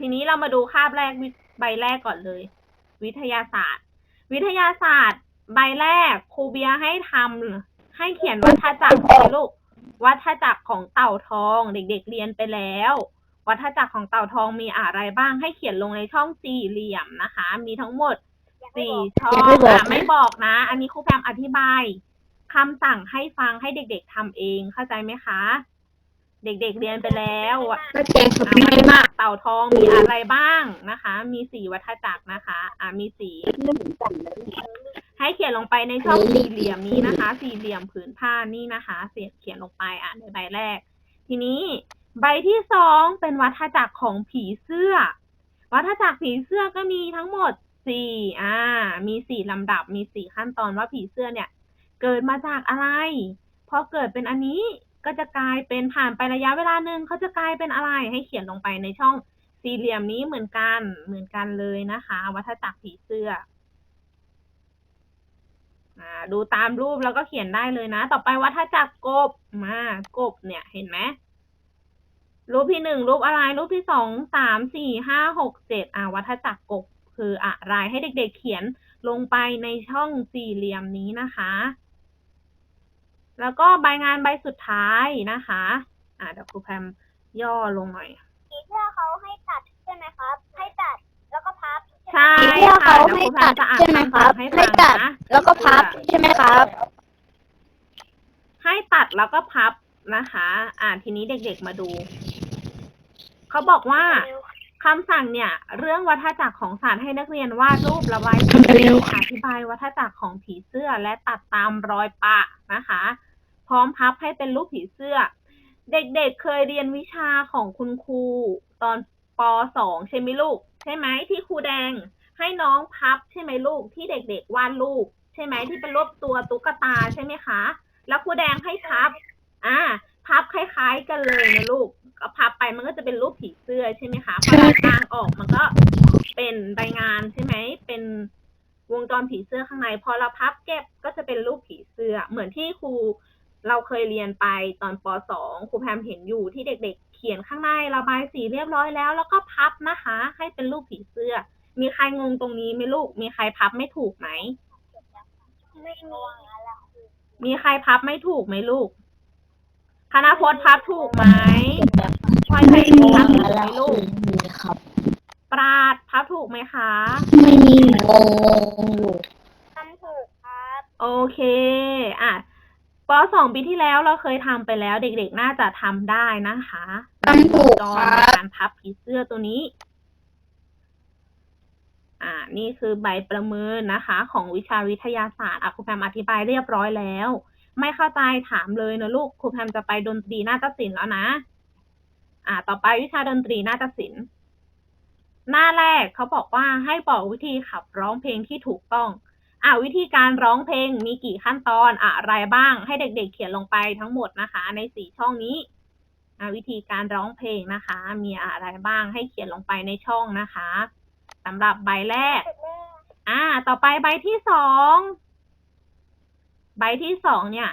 ทีนี้เรามาดูคาบแรกใบแรกก่อนเลย วิทยาศาสตร์ วิทยาศาสตร์ ใบแรกครูเบียให้ทำให้เขียนวัฏจักรไปลูกวัฏจักรของเต่าทองเด็กๆเรียนไปแล้ว วัฏจักรของเต่าทองมีอะไรบ้างให้เขียนลงในช่องสี่เหลี่ยมนะคะ มีทั้งหมดสี่ช่องยังไม่บอกอะนะไม่บอกนะ อันนี้ครูแพมอธิบายคำสั่งให้ฟังให้เด็กๆทำเองเข้าใจไหมคะ เด็กๆเรียนไปแล้วอะก็เจงครับง่ายมากเต่าทองมีอะไรบ้างนะคะ มีสี่วัฏจักรนะคะ อ่ามีสี ให้เขียนลงไปในช่องสี่เหลี่ยมนี้นะคะ สี่เหลี่ยมผืนผ้านี่นะคะเสียเขียนลงไปอ่านในใบแรก ทีนี้ใบที่สองเป็นวัฏจักรของผีเสื้อ วัฏจักรผีเสื้อก็มีทั้งหมดสี่อ่า มีสี่ลำดับ มีสี่ขั้นตอนว่าผีเสื้อเนี่ย เกิดมาจากอะไร พอเกิดเป็นอันนี้ ก็จะกลายเป็นผ่านไประยะเวลาหนึ่งเขาจะกลายเป็นอะไรให้เขียนลงไปในช่องสี่เหลี่ยมนี้เหมือนกันเหมือนกันเลยนะคะ วัฏจักรผีเสื้ออ่าดูตามรูปแล้วก็เขียนได้เลยนะ ต่อไปวัฏจักรกบมากบเนี่ยเห็นไหมรูปที่หนึ่งรูปอะไร รูปที่สองสามสี่ห้าหกเจ็ดอ่าวัฏจักรกบคืออะไรให้เด็กๆเขียนลงไปในช่องสี่เหลี่ยมนี้นะคะ แล้วก็ใบงานใบสุดท้ายนะคะ อ่าเดี๋ยวครูแพมย่อลงหน่อยผีเสื้อเขาให้ตัดใช่ไหมครับ ให้ตัดแล้วก็พับใช่ผีเสื้อค่ะเขาเดี๋ยวครูแพให้ตัมดจะอ่านใช่ไหมคคำรัสั่บงให้ให้ฟังตัดนะแล้วก็พับใช่ไหมครับ ให้ตัดแล้วก็พับนะคะ อ่าทีนี้เด็กๆมาดู เขาบอกว่า คำสั่งเนี่ย เรื่องวัฏจักรของสัตว์ให้นักเรียนวาดรูประบายสีเร็วอธิบายวัฏจักรของผีเสื้อและตัดตามรอยปะนะคะ พร้อมพับให้เป็นรูปผีเสื้อ เด็กๆเคยเรียนวิชาของคุณครูตอนปสองใช่ไหมลูก ใช่ไหมที่ครูแดง ให้น้องพับใช่ไหมลูกที่เด็กๆวาดรูปใช่ไหมที่เป็นรูปตัวตุ๊กตาใช่ไหมคะ แล้วครูแดงให้พับ อ่า พับคล้าย ๆ กันเลยนะลูก ก็พับไปมันก็จะเป็นรูปผีเสื้อใช่ไหมคะพอเรากางออกมันก็เป็นใบงานใช่ไหมเป็นวงจรผีเสื้อข้างใน พอเราพับเก็บก็จะเป็นรูปผีเสื้อ เหมือนที่ครูเราเคยเรียนไปตอนป .2 ครูแพมเห็นอยู่ที่เด็ก ๆ เขียนข้างในระบายสีเรียบร้อยแล้ว แล้วก็พับนะคะ ให้เป็นรูปผีเสื้อ มีใครงงตรงนี้ไหมลูก มีใครพับไม่ถูกไหมไม่มีอะไรมีใครพับไม่ถูกไหมลูก คณะพจน์พับถูกไหมพลอยไทยพับถูกไหมลูกมีครับ ปราดพับถูกไหมคะ ไม่มีงงงอยู่ทำถูกครับ โอเค อะปสองปีที่แล้วเราเคยทำไปแล้ว เด็กๆน่าจะทำได้นะคะทำถูกจอครัในบการพับผีเสื้อตัวนี้ อ่า นี่คือใบประเมินนะคะ ของวิชาวิทยาศาสตร์อะครูแพมอธิบายเรียบร้อยแล้ว ไม่เข้าใจถามเลยนะลูกครูแพมจะไปดนตรีนาฏศิลป์แล้วนะ อ่า ต่อไปวิชาดนตรีนาฏศิลป์หน้าแรกเขาบอกว่าให้บอกวิธีขับร้องเพลงที่ถูกต้อง อ่าวิธีการร้องเพลงมีกี่ขั้นตอนอะไรบ้าง ให้เด็กๆเขียนลงไปทั้งหมดนะคะ ในสี่ช่องนี้อาวิธีการร้องเพลงนะคะ มีอะไรบ้างให้เขียนลงไปในช่องนะคะสำหรับใบแรก อ่า ต่อไปใบที่สอง ใบที่สองเนี่ย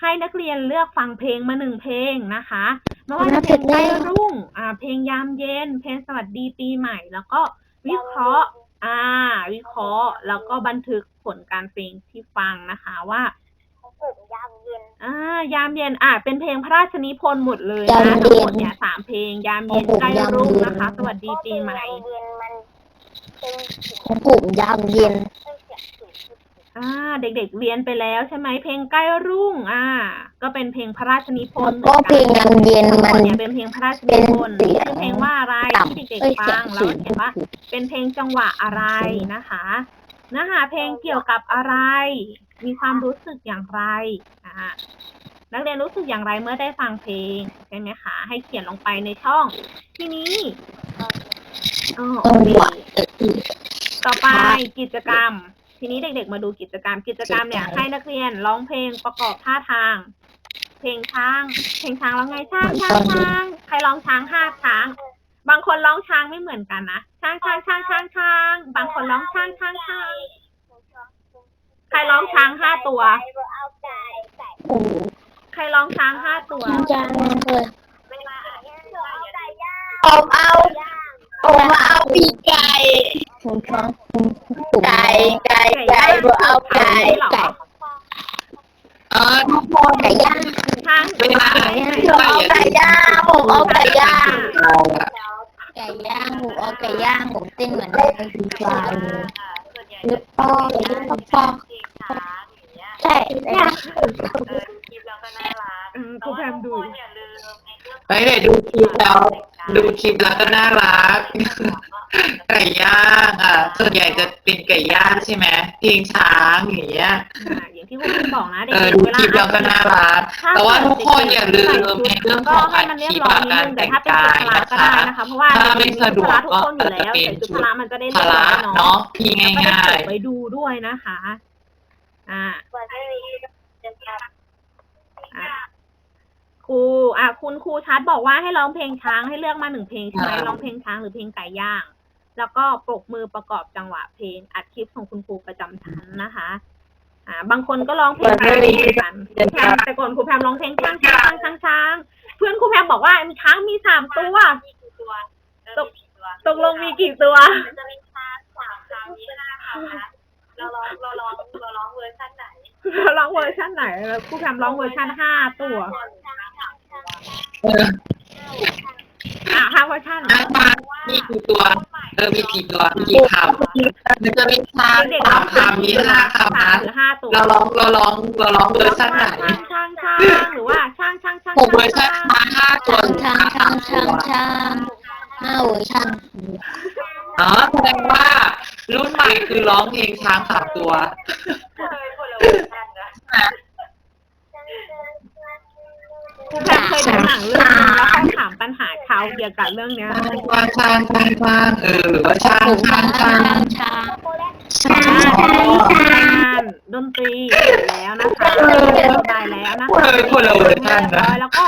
ให้นักเรียนเลือกฟังเพลงมาหนึ่งเพลงนะคะไม่ว่าจะเป็นใกล้รุ่งอ่า เพลงยามเย็น เพลงสวัสดีปีใหม่ แล้วก็วิเคราะห์ อ่า วิเคราะห์ แล้วก็บันทึกผลการเพลงที่ฟังนะคะว่าเขาปลูกยามเย็นอ่ายามเย็นอ่าเป็นเพลงพระราชนิพนธ์หมดเลยยามนะเย็นทั้งหมดเนี่ยสามเพลงยามเย็นโอ้โหใกล้ยามรุ่งเย็นนะคะ สวัสดีปีใหม่ยามเย็นมันเป็นสีของผมยามเย็นเสียงสูงสุด อ่า เด็กๆเรียนไปแล้วใช่ไหมเพลงใกล้รุ่ง อ่า ก็เป็นเพลงพระราชนิพนธ์ก็เพลงยามเย็นทั้งหมมัดนเนี่ยเป็นเพลงพระราชนิพนธ์เป็นเสียงชื่อเพลงว่าอะไรต่ที่ำเด็กเอ้ยๆเสีฟัยงงแล้วสูก็งเขียนว่า เป็นเพลงจังหวะอะไรนะคะเนื้อหาเพลงเกี่ยวกับอะไร มีความรู้สึกอย่างไรอ่านักเรียนรู้สึกอย่างไรเมื่อได้ฟังเพลงใช่ไหมคะให้เขียนลงไปในช่อง ทีนี้อ๋อโอจังเคหวะเออต่อไปกิจกรรม ทีนี้เด็กๆมาดูกิจกรรม กิจกรรมเนี่ยเสียใจให้นักเรียนร้องเพลงประกอบท่าทาง เพลงช้าง เพลงช้างร้องไงช้างช้างช้างใครร้องช้างห้าช้าง บางคนร้องช้างไม่เหมือนกันนะช้างช้างช้างช้างช้าง บางคนร้องช้างช้างช้างใครร้องช้างห้าตัวเอาไก่ไก่โอ้โหใครร้องช้างห้าตัวจางเลยไม่มาเอาไก่ย่างเอาเอาย่างเอา ผมเอาปีกไก่ผมเอาไก่ ไก่ไก่ผมเอาไก่เหรอไก่เออทุกคนไก่ย่างช้างเวลาผมเอาไก่ย่างผมเอาไก่ย่างไก่ย่างผมเอาไก่ย่างผมเต้นเหมือนในฟีฟาเลยยึดป้อยึดป้อใช่เนี่ยอืมครูแพมดูเฮ้ยเดี๋ยวดูคลิปแล้วดูคลิปแล้วก็น่ารัก ไก่ย่างอะส่วนใหญ่จะเป็นไก่ย่างใช่ไหมเพลงช้างอย่างเงี้ยอ่าอย่างที่ครูแพมบอกนะเออเด็กดูๆเวคลาลิปแล้วก็น่ารัก ถ้าแต่ว่าทุกคนอย่าลืมใส่ชุดในเรื่องก็ของให้อัดมันคเรียลิบปร้อยการนิดนึงแต่แต่งถ้าเป็นกาชุดยพละนะก็ได้คะนะคะ เพราะว่าถ้าไม่สะดวกชุพละทุกคนอยู่แล้วก็ใส่จะเป็นชุดพละมันจะได้พเรียบร้ละอยเนาะเนาะที่แล้วก็จะง่ายเก็บไว้ดูด้วยนะคะ อ่าเหมือนไม่มีเดินทางอะครูอะคุณครูชัดบอกว่าให้ร้องเพลงช้างให้เลือกมาหนึ่งเพลงใช่ไหมร้องเพลงช้างหรือเพลงไก่ย่าง แล้วก็ปรบมือประกอบจังหวะเพลง อัดคลิปของคุณครูประจำชั้นนะคะอ่าบางคนก็ร้องเพลงช้างเหมือนกันแพมแต่ก่อนครูแพมร้องเพลงช้างช้างช้างช้าง เพื่อนครูแพมบอกว่ามีช้างมีสามตัวตกตกลงมีกี่ตัวจะมีคลาสสามครั้งนี้นะคะเราร้องเราร้องเราร้องเวอร์ชันไหนร้องเวอร์ชันไหนครูแพมร้องเวอร์ชันห้าตัว อออะห้าเวอร์ชันช้างช้างมีกี่ตัว เออมีกี่ตัวมีกี่คำมันจะมีช้างเด็กๆสาร้อมงสามคำมีตัวห้าคำสามนะหรือห้าตัวเราร้องเราร้องเราร้องเวอร์ชันไหนช่างช่างช่างหรือว่าช่างช่างช่างหกเวอร์ชันช้างห้าตัวช่างช่างช่างช่างช่างห้าเวอร์ชันอ๋อแสดงว่ารุ่นใหม่คือร้องเพลงช้างสามตัวครูแพมเคยดูหนังเรื่องาวเกี่ยวกับเรื่องเนี้ยช้างช้างช้างช้างเออหรือว่าช้างผมช้างช่าช้าช่างอ่างานดนตรีแล้วนะคะสบายแล้วนะคะเออคนละเวอร์ชันนะแล้วก็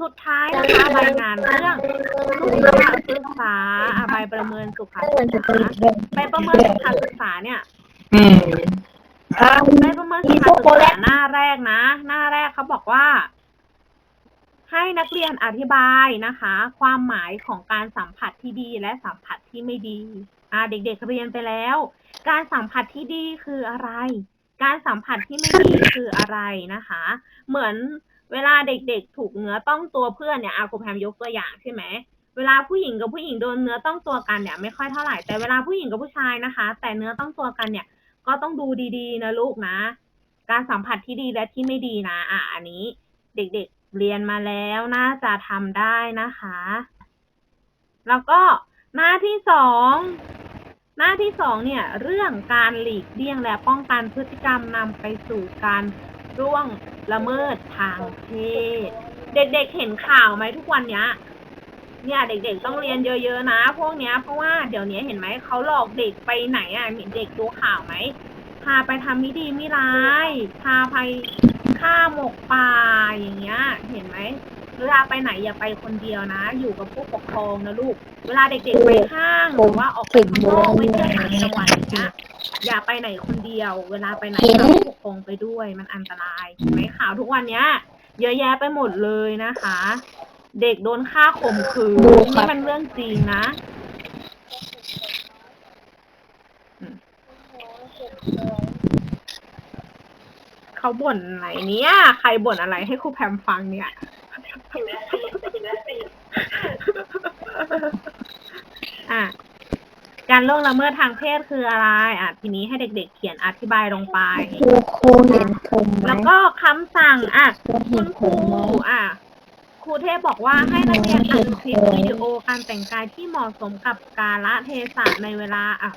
สุดท้ายนะคะใบงานเรื่องสุขศึกษาอะใบประเมินสุขศึกษาใบประเมินสุขศึกษาเนี่ยอืมในประเมินสุขศึกษาหน้าแรกนะ หน้าแรกเขาบอกว่า ให้นักเรียนอธิบายนะคะ ความหมายของการสัมผัสที่ดีและสัมผัสที่ไม่ดีอ่าเด็กๆเรียนไปแล้ว การสัมผัสที่ดีคืออะไร การสัมผัสที่ไม่ดีคืออะไรนะคะ เหมือนเวลาเด็กๆ ถูกเนื้อต้องตัวเพื่อนเนี่ยอาครูแพมยกตัวอย่างใช่ไหมเวลาผู้หญิงกับผู้หญิงโดนเนื้อต้องตัวกันเนี่ยไม่ค่อยเท่าไหร่แต่เวลาผู้หญิงกับผู้ชายนะคะ แต่เนื้อต้องตัวกันเนี่ยก็ต้องดูดีๆนะลูกนะ การสัมผัสที่ดีและที่ไม่ดีนะ อะอันนี้ เด็กๆ เรียนมาแล้วน่าจะทำได้นะคะ แล้วก็หน้าที่สองหน้าที่สองเนี่ย เรื่องการหลีกเลี่ยงและป้องกันพฤติกรรมนำไปสู่การร่วงละเมิดทางเพศ เด็กๆเห็นข่าวไหมทุกวันเนี้ย เนี่ยเด็กๆต้องเรียนเยอะๆนะ พวกเนี้ยเพราะว่าเดี๋ยวนี้เห็นไหมเขาหลอกเด็กไปไหนอะเด็กดูข่าวไหมพาไปทำม่ดีม่ร้าย พาไป ฆ่าหมกป่าอย่างเงี้ย เห็นไหมเวลาไปไหนอย่าไปคนเดียวนะ อยู่กับผู้ปกครองนะลูก เวลาเด็กๆไปห้างหรือว่าออกไปข้างนอกไปเที่ยวต่างจังหวัดอย่างเงี้ยอย่าไปไหนคนเดียว เวลาไปไหนก็ผู้ปกครองไปด้วยมันอันตรายเห็นไหมข่าวทุกวันเนี้ย เยอะแยะไปหมดเลยนะคะ เด็กโดนฆ่าข่มขืนนี่มันเรื่องจริงนะ เขาบ่นอะไรเนี่ยใครบ่นอะไรให้ครูแพมฟังเนี่ยอะการล่วงละเมิดทางเพศคืออะไร อะ ทีนี้ให้เด็ก ๆ เขียนอธิบายลงไป ครูครูเห็นผมไหมแล้วก็คำสั่งอะครูคุเห็นณผครูมไหมอะครูเทพบอกว่าให้นักเรียนอัดคลิปวิดีโอการแต่งกายที่เหมาะสมกับกาลเทศะในเวลาอะ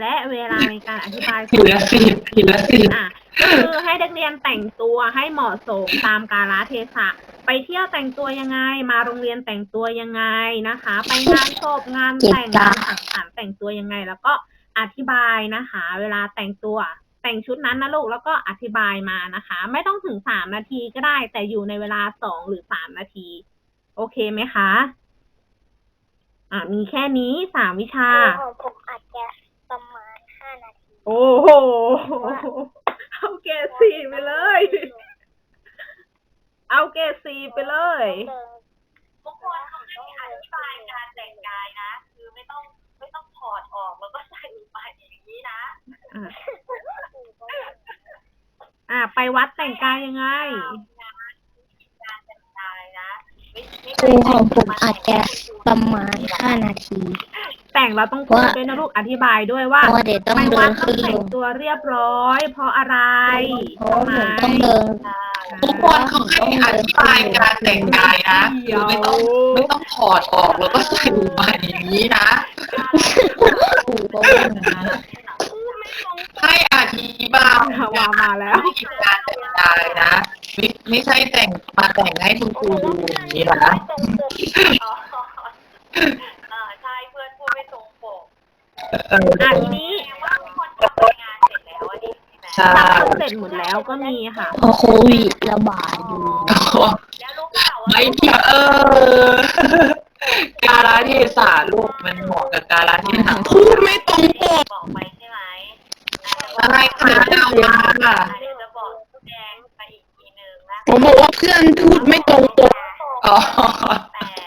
และเวลาในการอธิบายทีละสิบทีละสิบอะก็คือให้นักเรียนแต่งตัวให้เหมาะสมตามกาลเทศะ ไปเที่ยวแต่งตัวยังไง มาโรงเรียนแต่งตัวยังไงนะคะ ไปงานศพงานแต่งงานสังสรรค์แต่งตัวยังไง แล้วก็อธิบายนะคะ เวลาแต่งตัวแต่งชุดนั้นนะลูกแล้วก็อธิบายมานะคะ ไม่ต้องถึงสามนาทีก็ได้ แต่อยู่ในเวลาสองหรือสามนาที โอเคไหมคะ อะมีแค่นี้สามวิชาของผมอาจจะ โอ้โหเอาเกรดสี่ไปเลย เอาเกรดสี่ไปเลย ทุกคนเขาให้อธิบายการแต่งกายนะ คือไม่ต้องไม่ต้องถอดออกแล้วก็ใส่ไปอย่างนี้นะอ่าไปวัดแต่งกายยังไง การแต่งกายนะครูของผมอาจจะประมาณ 5 นาที แต่งเราต้องพูดว่าด้วยนะลูกอธิบายด้วยว่าเพราะว่าเดี๋ยวต้องไปเดิวัดนต้อขึ้งนลแต่งงตัวเรียบร้อย เพราะอะไรเพราะว่าหนูทำไมต้องเดิน ทุกคนเขาให้อธิบายการแต่งกายนะคือไม่ต้องไม่ต้องถอดออกแล้วก็ใส่มาอย่างนี้นะครูก็ว่าอย่างนั้นให้อธิบายว่ามาแล้ว วิธีการแต่งกายนะไม่ไม่ใช่แต่งมาแต่งให้คุณครูดูอย่างนี้นะ อออะทีนี้แสดงว่าทุกคนทำรายงานเสร็จแล้วอันนี้ใช่ไหมใช่ทำเสร็จหมดแล้วก็มีค่ะเพราะโควิดระบาดอยู่แล้วรู้เปล่าว่าไม่เกี่ยวเออ การละเทศะลูกมันเหมาะกับการละเทศะพูดไม่ตรงปกบอกไปใช่ไหมอะไรคะเดี๋ยวจะเอามาค่ะเดี๋ยวจะบอกแดงไปอีกทีหนึ่งนะผมบอกว่าเพื่อนพูดไม่ตรงปก อ๋อแปด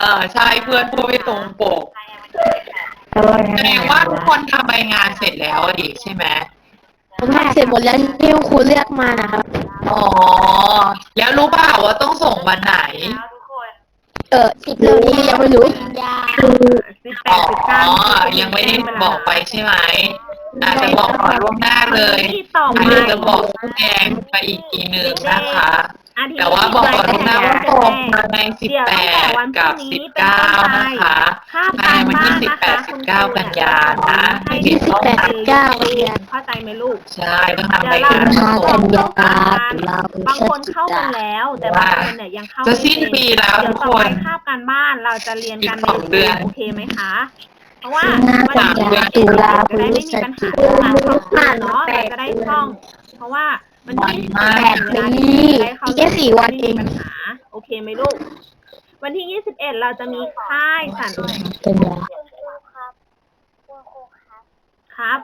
เออใช่เพื่อนพูดไม่ตรงปก ใครมันจะเป็นแบบแสดงว่าทุกคนทำใบงานเสร็จแล้วอะดิใช่ไหมผมทำเสร็จหมดแล้วที่ครูเลือกมานะครับ อ๋อ แล้วรู้เปล่าว่าต้องส่งวันไหนแล้วทุกคนเออเรื่องนี้ยังไม่รู้ยาสิบแปอ๋ดอสิบเก้ายังไม่ได้บอกไปใช่ไหม อาจจะบอกก่อนล่วงหน้าเลยที่ต่ออามาจจะบอกผู้แดงไปอีกทีหนึ่งนะคะ อาทิตย์แต่ว่าบอกก่อนล่วงหน้าว่าส่งมาในสิบเดี๋ยวแปตั้งแต่ดวันพกัรุ่บงสินี้บเป็นต้เก้านไปนะคะค่าภายในวันที่สิบแปดสิบเก้ากันยานะให้ติดต้องแปดนะสิบเก้าเนี่ยเข้าใจไหมลูก ใช่ต้องทำเดี๋ใบยวเรางานทาส่กังนยาตุลาพฤบางศคนจิเข้ากักานแล้ว แต่บางคนเนี่ยยังเข้าจะไม่สิ้นเป็นปีแล้วเดี๋ยทุวกต่อคไปนคาบการบ้านเราจะเรียนกันอีกสองเดือน โอเคไหมคะ เพราะว่าน่าวัจะนยาที่ตุลาพจะได้ฤไม่ศมีปัญจิหากาการท่องเนาะเราจะได้ท่อง เพราะว่ามันที่มากแปดปีอีกแค่สี่วันเองปัญหา โอเคไหมลูก วันที่21เราจะมีค่ายสันตุลาคุณครูครับคุณครูครับครับ